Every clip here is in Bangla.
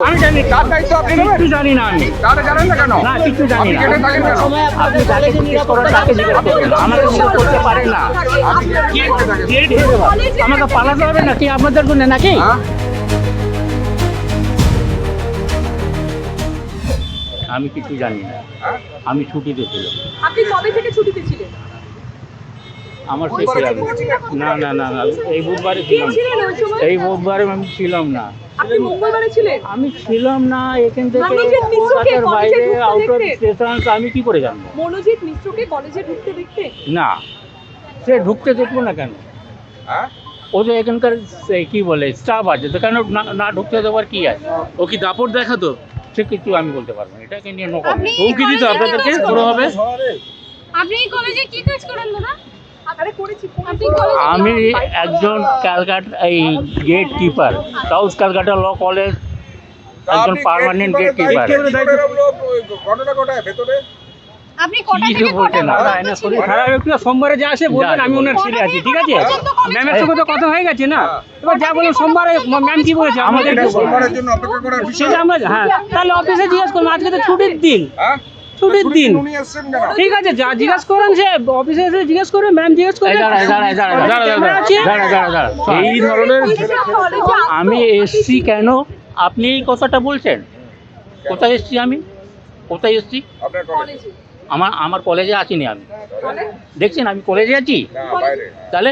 আমি জানি তার দায়িত্ব আপনি নেবেন? কিছু জানি না আমি। তাহলে জানেন না কেন? না কিছু জানি না। গেটে আপনি যাকে জিজ্ঞেস করেন তাকে জিজ্ঞেস করবেন আমাকে জিজ্ঞেস করতে না। আমাকে পালাতে হবে নাকি? আপনাদের জন্য নাকি? হ্যাঁ? আমি কিছু জানি না। হ্যাঁ? আমি ছুটিতে ছিলাম আপনি কবে থেকে ছুটিতে ছিলেন? আমার ছিলেন? না না না না এই বুধবারে ছিলাম এই বুধবারে আমি ছিলাম না। আমি ছিলাম না এখান থেকে মনোজিৎ মিশ্রকে কলকাতার কলেজে বাইরে ঢুকতে আউট অফ? স্টেশন আমি কি করে জানব? মনোজিৎ মিশ্রকে কলেজে ঢুকতে দেখতে? না সে ঢুকতে দেখব না কেন? হ্যাঁ? ও যে এখানকার সে কি বলে স্টাফ আছে তো কেন না- না ঢুকতে দেওয়ার কি আছে? ও কি দাপট দেখাতো? সে কিছু আমি বলতে পারব না এটাকে নিয়ে নো আপনি হুমকি দিত আপনাদেরকে পুরো হবে? আপনি কলেজে কি কাজ করেন দাদা? আমি একজন ক্যালকাটা এই gate keeper south Calcutta law college একজন পার্মানেন্ট গেট কিপার ঘটনা ঘটায় ভেতরে? আপনি শরীর খারাপ একটু সোমবারে যে আসে বলবেন আমি ওনার ছেলে আছি ঠিক আছে? ম্যামের সঙ্গে তো কথা হয়ে গেছে না। এবার যা বলুন সোমবারে ম্যাম কি বলেছে? আমাদের এটা সোমবারের জন্য অপেক্ষা করার বিষয়। সেটা আমরা হ্যাঁ তাহলে অফিসে জিজ্ঞেস করুন আজকে তো ছুটির দিন? ছুটির দিন ঠিক আছে যা জিজ্ঞেস করেন সে অফিসে এসে জিজ্ঞেস করে ম্যাম জিজ্ঞেস করে এই ধরনের আমি এসছি কেন? আপনি এই কথাটা বলছেন? কোথায় এসছি আমি? কোথায় এসছি? আমার আমার কলেজে আছিনি আমি। দেখছেন আমি কলেজে আছি? তাহলে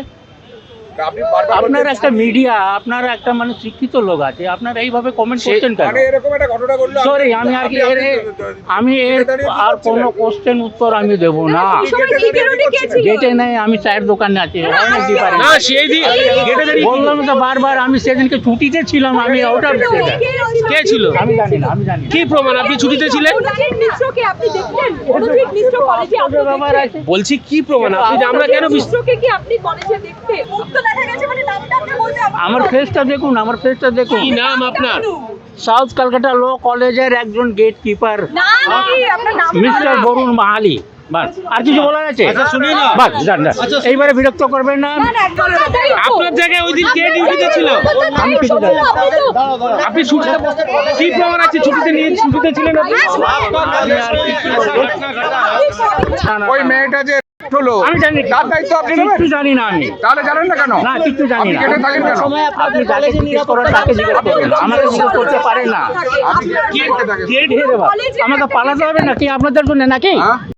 আপনার একটা মিডিয়া আপনার একটা মানে শিক্ষিত লোক আছে আপনারা এইভাবে কমেন্ট করছেন কেন? মানে এরকম একটা ঘটনা ঘটলো সরি আমি আর কি এর আমি এর আর? কোনো কোশ্চেন উত্তর আমি দেব না। গেটে নেই আমি চায়ের দোকানে আছি না সেই দিন বললাম তো বারবার আমি সেদিনকে ছুটিতে ছিলাম আমি আউট অফ স্টেশন কে ছিল? আমি জানি না আমি জানি কি প্রমাণ? আপনি ছুটিতে ছিলেন? বলছি কি প্রমাণ? আপনি আমরা কেন মিশ্রকে কি আপনি কলেজে দেখতে? মানে আমার ফেসটা দেখুন আমার ফেসটা দেখুন। কি নাম আপনার? সাউথ কলকাতা ল কলেজের একজন গেট কিপার না কি? আপনার নাম মিস্টার বরুণ মাহালি। বাস আর কিছু বলার আছে? বাস যান যান। এইবারে বিরক্ত করবেন না। আপনার জায়গায় ওই দিন কে ডিউটিতে ছিল? আমি কিছু জানি আপনি ছুটিতে কি প্রমাণ আছে ছুটিতে নিয়ে ছুটিতে ছিলেন আপনি? ওই মেয়েটা যে হলো আমি জানি। তার দায়িত্ব আপনি নেবেন? কিছু জানি না আমি। তাহলে জানেন না কেন? না কিছু জানি না। থাকেন কেন? আপনি যাকে জিজ্ঞেস করেন তাকে জিজ্ঞেস করবেন। আমাকে জিজ্ঞেস করতে পারেন না। আপনি আমাকে পালাতে হবে নাকি আপনাদের জন্য নাকি? হ্যাঁ?